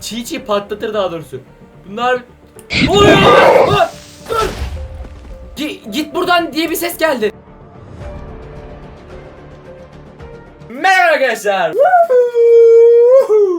Çiğ çiğ patlatır daha doğrusu. Bunlar... Ne oluyor? Dur! Dur! Gi- git buradan diye bir ses geldi. Merhaba arkadaşlar.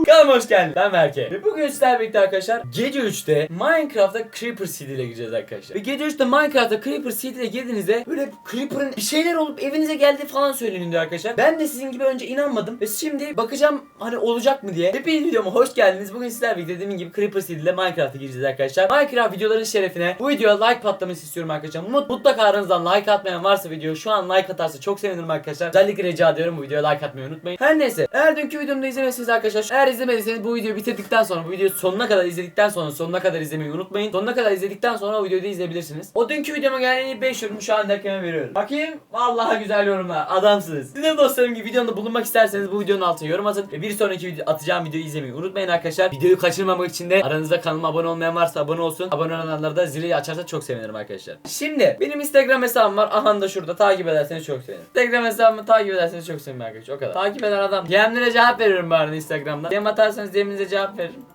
Kanalıma hoş geldin. Ben Berke. Ve bugün sizlerle birlikte arkadaşlar gece 3'te Minecraft'ta Creeper City ile gireceğiz arkadaşlar. Ve gece 3'te Minecraft'ta Creeper City ile girdiğinizde böyle Creeper'ın bir şeyler olup evinize geldi falan söyleniyor arkadaşlar. Ben de sizin gibi önce inanmadım ve şimdi bakacağım hani olacak mı diye. Hepiniz videoma hoş geldiniz. Bugün sizlerle birlikte dediğim gibi Creeper City ile Minecraft'a gireceğiz arkadaşlar. Minecraft videoların şerefine bu videoya like patlaması istiyorum arkadaşlar. Mut, mutlaka aranızdan like atmayan varsa video şu an like atarsa çok sevinirim arkadaşlar. Özellikle rica ediyorum bu videoya like atmayı unutmayın. Her neyse eğer dünkü videomu da izlemediyseniz arkadaşlar eğer izlemediyseniz bu videoyu bitirdikten sonra bu videoyu sonuna kadar izledikten sonra sonuna kadar izlemeyi unutmayın. Sonuna kadar izledikten sonra o videoyu da izleyebilirsiniz. O dünkü videoma gelen en iyi 5 yorumu şu an dakikama veriyorum. Bakayım vallahi güzel yorumlar adamsınız. Siz de dostlarım gibi videomda bulunmak isterseniz bu videonun altına yorum atın ve bir sonraki video atacağım videoyu izlemeyi unutmayın arkadaşlar. Videoyu kaçırmamak için de aranızda kanalıma abone olmayan varsa abone olsun. Abone olanlar da zili açarsa çok sevinirim arkadaşlar. Şimdi benim Instagram hesabım var. Aha da şurada takip ederseniz çok sevinirim. Instagram hesabımı takip ederseniz çok sevinirim arkadaşlar. O kadar. Takip eden adam. DM'lere cevap veriyorum arada Instagram'da. DM atarsanız DM'inize cevap veririm.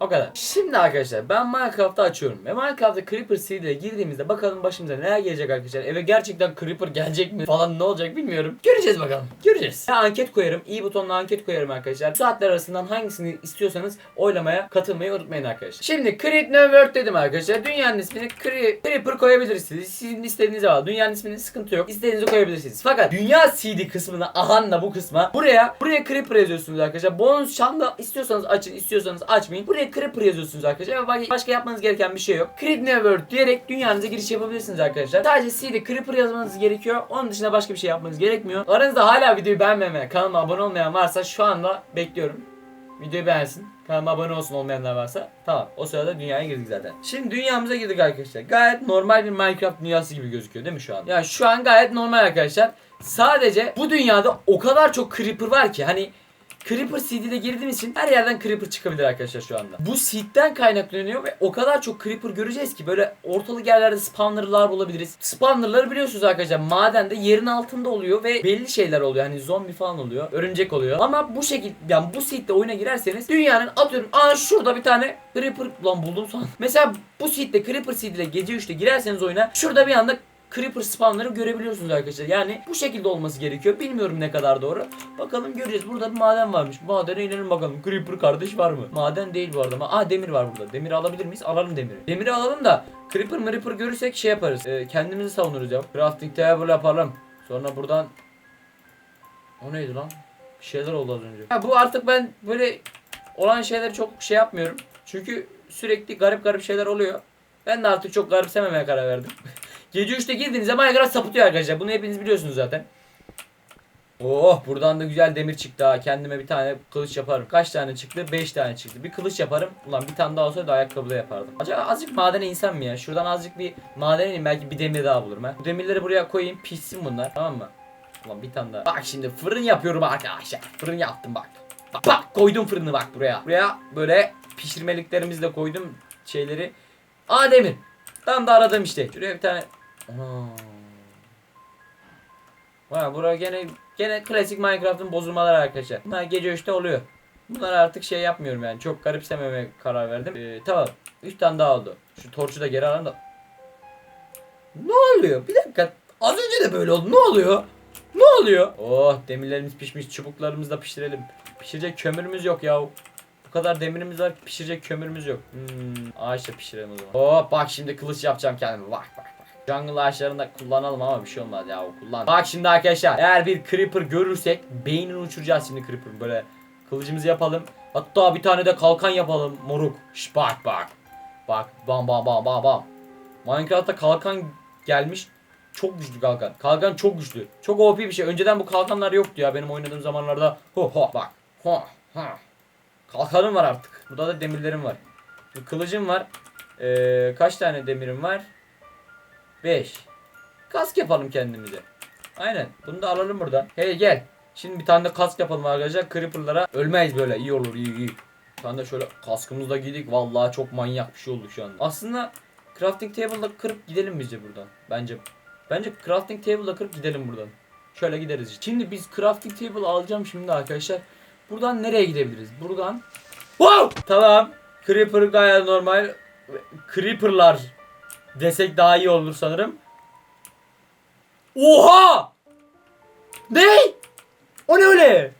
O kadar. Şimdi arkadaşlar ben Minecraft'ı açıyorum ve Minecraft'ta Creeper City'ye girdiğimizde bakalım başımıza neler gelecek arkadaşlar. Eve gerçekten Creeper gelecek mi falan ne olacak bilmiyorum. Göreceğiz bakalım. Göreceğiz. Ben anket koyarım. i butonuna anket koyarım arkadaşlar. Bu saatler arasından hangisini istiyorsanız oylamaya katılmayı unutmayın arkadaşlar. Şimdi Create New World dedim arkadaşlar. Dünyanın ismini Cre- Creeper koyabilirsiniz. Sizin istediğinize bağlı. Dünyanın isminin sıkıntı yok. İstediğinizi koyabilirsiniz. Fakat Dünya CD kısmına ahanla bu kısma buraya buraya Creeper yazıyorsunuz arkadaşlar. Bonus şanda istiyorsanız açın, istiyorsanız açmayın. Buraya Creeper yazıyorsunuz arkadaşlar. Ve başka yapmanız gereken bir şey yok. New World diyerek dünyanıza giriş yapabilirsiniz arkadaşlar. Sadece CD Creeper yazmanız gerekiyor. Onun dışında başka bir şey yapmanız gerekmiyor. Aranızda hala videoyu beğenmeyen, kanalıma abone olmayan varsa şu anda bekliyorum. Videoyu beğensin. Kanalıma abone olsun olmayanlar varsa. Tamam. O sırada dünyaya girdik zaten. Şimdi dünyamıza girdik arkadaşlar. Gayet normal bir Minecraft dünyası gibi gözüküyor değil mi şu an? Yani şu an gayet normal arkadaşlar. Sadece bu dünyada o kadar çok creeper var ki hani Creeper Seed'e girdiğimiz için her yerden Creeper çıkabilir arkadaşlar şu anda. Bu Seed'den kaynaklanıyor ve o kadar çok Creeper göreceğiz ki böyle ortalık yerlerde spawnerlar bulabiliriz. Spawnerları biliyorsunuz arkadaşlar madende yerin altında oluyor ve belli şeyler oluyor. Hani zombi falan oluyor, örümcek oluyor. Ama bu şekilde yani bu Seed'de oyuna girerseniz dünyanın atıyorum aa şurada bir tane Creeper lan buldum son. Mesela bu Seed'de Creeper Seed ile gece 3'te girerseniz oyuna şurada bir anda Creeper spawnları görebiliyorsunuz arkadaşlar. Yani bu şekilde olması gerekiyor. Bilmiyorum ne kadar doğru. Bakalım göreceğiz. Burada bir maden varmış. Madene inelim bakalım. Creeper kardeş var mı? Maden değil bu arada. Aa demir var burada. Demiri alabilir miyiz? Alalım demiri. Demiri alalım da Creeper Creeper görürsek şey yaparız. Ee, kendimizi savunuruz ya. Crafting table yapalım. Sonra buradan o neydi lan? Bir şeyler oldu az önce. Ha, bu artık ben böyle olan şeyleri çok şey yapmıyorum. Çünkü sürekli garip garip şeyler oluyor. Ben de artık çok garipsememeye karar verdim. Gece 3'te girdiğinizde Minecraft sapıtıyor arkadaşlar. Bunu hepiniz biliyorsunuz zaten. Oh buradan da güzel demir çıktı ha. Kendime bir tane kılıç yaparım. Kaç tane çıktı? 5 tane çıktı. Bir kılıç yaparım. Ulan bir tane daha olsaydı ayakkabı da yapardım. Acaba azıcık madene insan mı ya? Şuradan azıcık bir madene ineyim. Belki bir demir daha bulurum ha. Bu demirleri buraya koyayım. Pişsin bunlar. Tamam mı? Ulan bir tane daha. Bak şimdi fırın yapıyorum arkadaşlar. Fırın yaptım bak. Bak, bak koydum fırını bak buraya. Buraya böyle pişirmeliklerimizi de koydum şeyleri. Aa demir. Tam da aradım işte. Şuraya bir tane. Ana. Vay buraya gene gene klasik Minecraft'ın bozulmaları arkadaşlar. Bunlar gece 3'te oluyor. Bunlar artık şey yapmıyorum yani. Çok garipsememeye karar verdim. Ee, tamam. 3 tane daha oldu. Şu torçu da geri alalım da. Ne oluyor? Bir dakika. Az önce de böyle oldu. Ne oluyor? Ne oluyor? Oh demirlerimiz pişmiş. Çubuklarımızı da pişirelim. Pişirecek kömürümüz yok ya. Bu kadar demirimiz var. Pişirecek kömürümüz yok. Hmm, ağaçla pişirelim o zaman. Oh bak şimdi kılıç yapacağım kendime. Bak bak. Jungle ağaçlarını da kullanalım ama bir şey olmaz ya o kullan. Bak şimdi arkadaşlar eğer bir creeper görürsek beynini uçuracağız şimdi creeper böyle kılıcımızı yapalım. Hatta bir tane de kalkan yapalım moruk. Şş, bak bak. Bak bam bam bam bam bam. Minecraft'ta kalkan gelmiş. Çok güçlü kalkan. Kalkan çok güçlü. Çok OP bir şey. Önceden bu kalkanlar yoktu ya benim oynadığım zamanlarda. Ho ho bak. Ho ha. Kalkanım var artık. Burada da demirlerim var. Kılıcım var. Ee, kaç tane demirim var? 5. Kask yapalım kendimize. Aynen. Bunu da alalım buradan. Hey gel. Şimdi bir tane de kask yapalım arkadaşlar. Creeper'lara ölmeyiz böyle. İyi olur iyi iyi. Bir tane de şöyle kaskımızı da giydik. Vallahi çok manyak bir şey oldu şu anda. Aslında crafting table'da kırıp gidelim bizce buradan. Bence. Bence crafting table'da kırıp gidelim buradan. Şöyle gideriz. Şimdi biz crafting table alacağım şimdi arkadaşlar. Buradan nereye gidebiliriz? Buradan Wow! Tamam. Creeper gayet normal. Creeper'lar desek daha iyi olur sanırım. Oha! Ne? O ne öyle?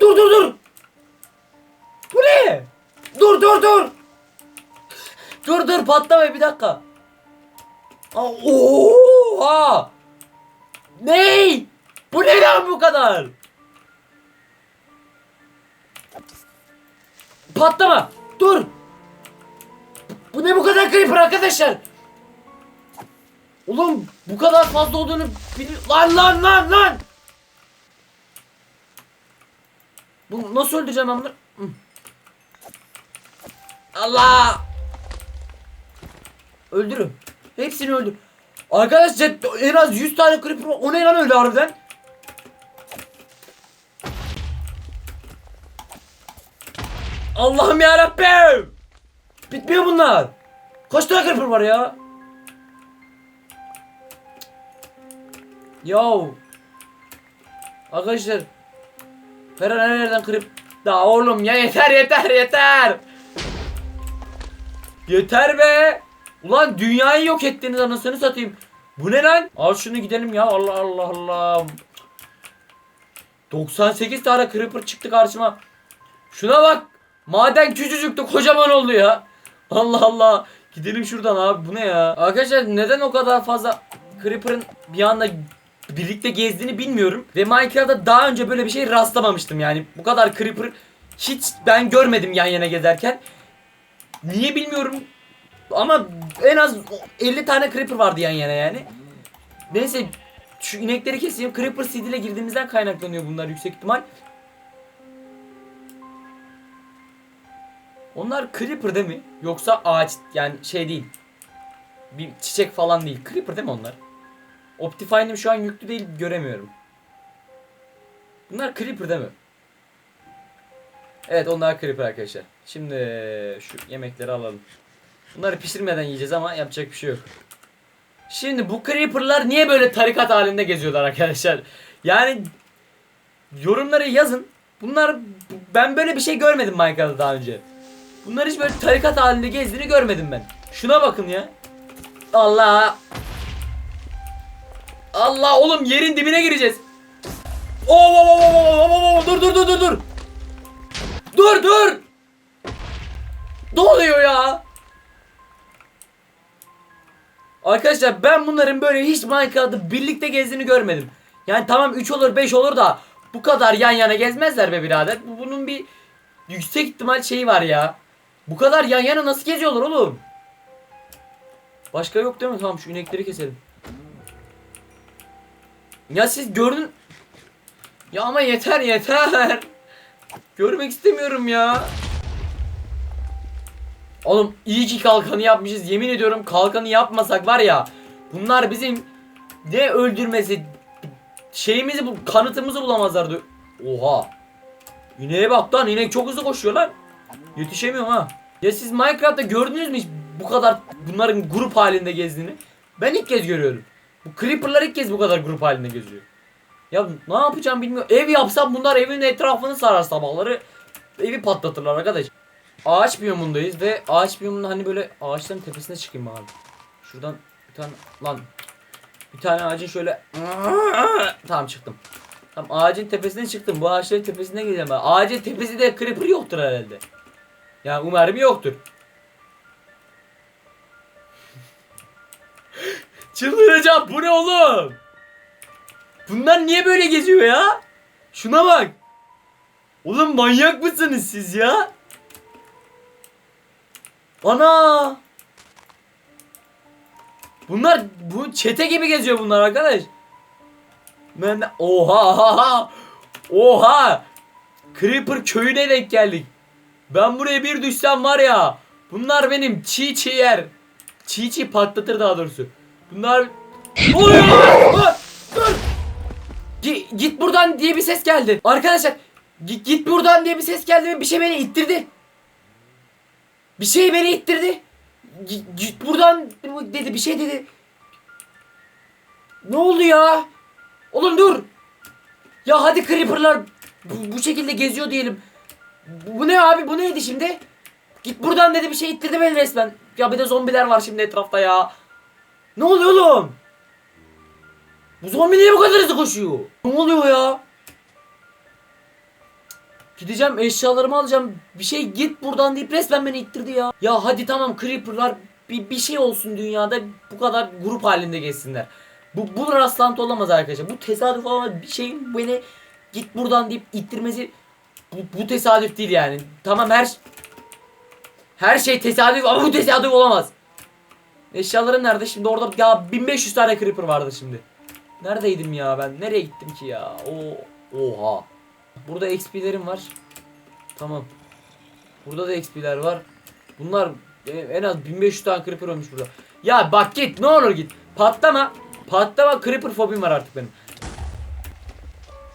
Dur dur dur. Bu ne? Dur dur dur. dur dur patlama bir dakika. Aa, Oha! Ne? Bu ne lan bu kadar? Patlama. Dur. Bu ne bu kadar creeper arkadaşlar? Oğlum bu kadar fazla olduğunu bil- lan lan lan lan. Bu nasıl öldüreceğim ben? Hı. Allah! Öldürün. Hepsini öldür. Arkadaşlar en az 100 tane creeper var. O ne lan öyle harbiden? Allah'ım ya! Bitmiyor bunlar. Kaç tane creeper var ya? Yahu. Arkadaşlar. Her an her kırıp. Da oğlum ya yeter yeter yeter. Yeter be. Ulan dünyayı yok ettiniz anasını satayım. Bu ne lan? Al şunu gidelim ya. Allah Allah Allah. 98 tane creeper çıktı karşıma. Şuna bak. Maden küçücüktü kocaman oldu ya. Allah Allah. Gidelim şuradan abi bu ne ya? Arkadaşlar neden o kadar fazla Creeper'ın bir anda birlikte gezdiğini bilmiyorum. Ve Minecraft'ta daha önce böyle bir şey rastlamamıştım yani. Bu kadar Creeper hiç ben görmedim yan yana gezerken. Niye bilmiyorum. Ama en az 50 tane Creeper vardı yan yana yani. Neyse şu inekleri keseyim. Creeper Seed ile girdiğimizden kaynaklanıyor bunlar yüksek ihtimal. Onlar Creeper değil mi? Yoksa ağaç yani şey değil. Bir çiçek falan değil. Creeper değil mi onlar? Optifine'im şu an yüklü değil göremiyorum. Bunlar Creeper değil mi? Evet onlar Creeper arkadaşlar. Şimdi şu yemekleri alalım. Bunları pişirmeden yiyeceğiz ama yapacak bir şey yok. Şimdi bu Creeper'lar niye böyle tarikat halinde geziyorlar arkadaşlar? Yani yorumları yazın. Bunlar ben böyle bir şey görmedim Minecraft'ta daha önce. Bunlar hiç böyle tarikat halinde gezdiğini görmedim ben. Şuna bakın ya. Allah. Allah oğlum yerin dibine gireceğiz. Oo, oo, oo, oo, oo, dur dur dur dur dur. Dur dur. Ne oluyor ya? Arkadaşlar ben bunların böyle hiç Minecraft'ta birlikte gezdiğini görmedim. Yani tamam 3 olur 5 olur da bu kadar yan yana gezmezler be birader. Bu- Bunun bir yüksek ihtimal şeyi var ya. Bu kadar yan yana nasıl geziyorlar oğlum? Başka yok değil mi? Tamam şu inekleri keselim. Ya siz gördün... Ya ama yeter yeter. Görmek istemiyorum ya. Oğlum iyi ki kalkanı yapmışız. Yemin ediyorum kalkanı yapmasak var ya. Bunlar bizim ne öldürmesi şeyimizi bu kanıtımızı bulamazlardı. Oha. İneğe bak lan inek çok hızlı koşuyor lan. Yetişemiyorum ha. Ya siz Minecraft'ta gördünüz mü hiç bu kadar bunların grup halinde gezdiğini? Ben ilk kez görüyorum. Bu Creeper'lar ilk kez bu kadar grup halinde geziyor. Ya ne yapacağım bilmiyorum. Ev yapsam bunlar evin etrafını sarar sabahları. Evi patlatırlar arkadaş. Ağaç biyomundayız ve ağaç biyomunda hani böyle ağaçların tepesine çıkayım abi. Şuradan bir tane lan bir tane ağacın şöyle tamam çıktım. Tamam ağacın tepesine çıktım. Bu ağaçların tepesine gideceğim ben. Ağacın tepesi de creeper yoktur herhalde. Yani umarım yoktur. Çıldıracağım. Bu ne oğlum? Bunlar niye böyle geziyor ya? Şuna bak. Oğlum manyak mısınız siz ya? Ana! Bunlar bu çete gibi geziyor bunlar arkadaş. Ben oha oha Creeper köyüne denk geldik. Ben buraya bir düşsem var ya. Bunlar benim çiğ çiğ yer. Çiğ çiğ patlatır daha doğrusu. Bunlar oluyor? Dur! Gi- git buradan diye bir ses geldi. Arkadaşlar git, git buradan diye bir ses geldi ve bir şey beni ittirdi. Bir şey beni ittirdi. Git, git buradan dedi bir şey dedi. Ne oldu ya? Oğlum dur. Ya hadi creeper'lar bu, bu şekilde geziyor diyelim. Bu, bu ne abi bu neydi şimdi? Git buradan dedi bir şey ittirdi beni resmen. Ya bir de zombiler var şimdi etrafta ya. Ne oluyor oğlum? Bu zombi niye bu kadar hızlı koşuyor? Ne oluyor ya? Gideceğim eşyalarımı alacağım. Bir şey git buradan deyip resmen beni ittirdi ya. Ya hadi tamam creeperlar bir, bir şey olsun dünyada bu kadar grup halinde geçsinler. Bu, bu rastlantı olamaz arkadaşlar. Bu tesadüf olamaz. Bir şeyin beni git buradan deyip ittirmesi bu, bu tesadüf değil yani. Tamam her her şey tesadüf ama bu tesadüf olamaz. Eşyalarım nerede? Şimdi orada ya 1500 tane creeper vardı şimdi. Neredeydim ya ben? Nereye gittim ki ya? O oha. Burada XP'lerim var. Tamam. Burada da XP'ler var. Bunlar e, en az 1500 tane creeper olmuş burada. Ya bak git ne olur git. Patlama. Patlama creeper fobim var artık benim.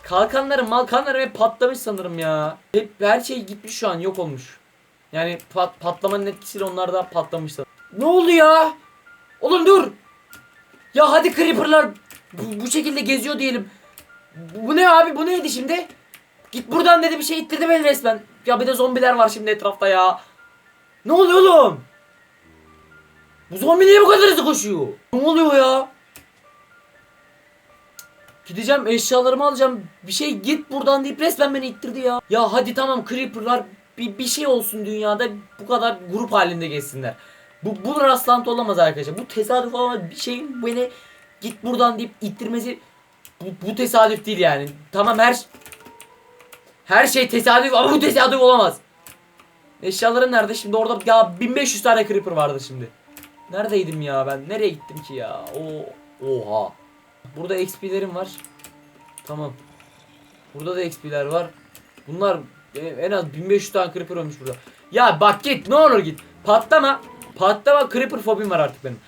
Kalkanlarım malkanlarım hep patlamış sanırım ya. Hep her şey gitmiş şu an yok olmuş. Yani pat, patlamanın etkisiyle onlar da patlamışlar. Ne oldu ya? Oğlum dur. Ya hadi creeperlar bu, bu şekilde geziyor diyelim. Bu, ne abi bu neydi şimdi? Git buradan dedi bir şey ittirdi beni resmen. Ya bir de zombiler var şimdi etrafta ya. Ne oluyor oğlum? Bu zombi niye bu kadar hızlı koşuyor? Ne oluyor ya? Gideceğim eşyalarımı alacağım. Bir şey git buradan deyip resmen beni ittirdi ya. Ya hadi tamam creeperlar bir, bir şey olsun dünyada bu kadar grup halinde geçsinler. Bu, bu rastlantı olamaz arkadaşlar. Bu tesadüf olamaz. Bir şeyin beni git buradan deyip ittirmesi bu, bu tesadüf değil yani. Tamam her her şey tesadüf ama bu tesadüf olamaz. Eşyalarım nerede? Şimdi orada ya 1500 tane creeper vardı şimdi. Neredeydim ya ben? Nereye gittim ki ya? O oha. Burada XP'lerim var. Tamam. Burada da XP'ler var. Bunlar e, en az 1500 tane creeper olmuş burada. Ya bak git ne olur git. Patlama. Patlama creeper fobim var artık benim.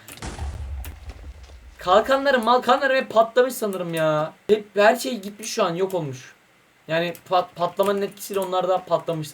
Kalkanlarım malkanlarım hep patlamış sanırım ya. Hep her şey gitmiş şu an yok olmuş. Yani pat, patlamanın etkisiyle onlar da patlamışlar.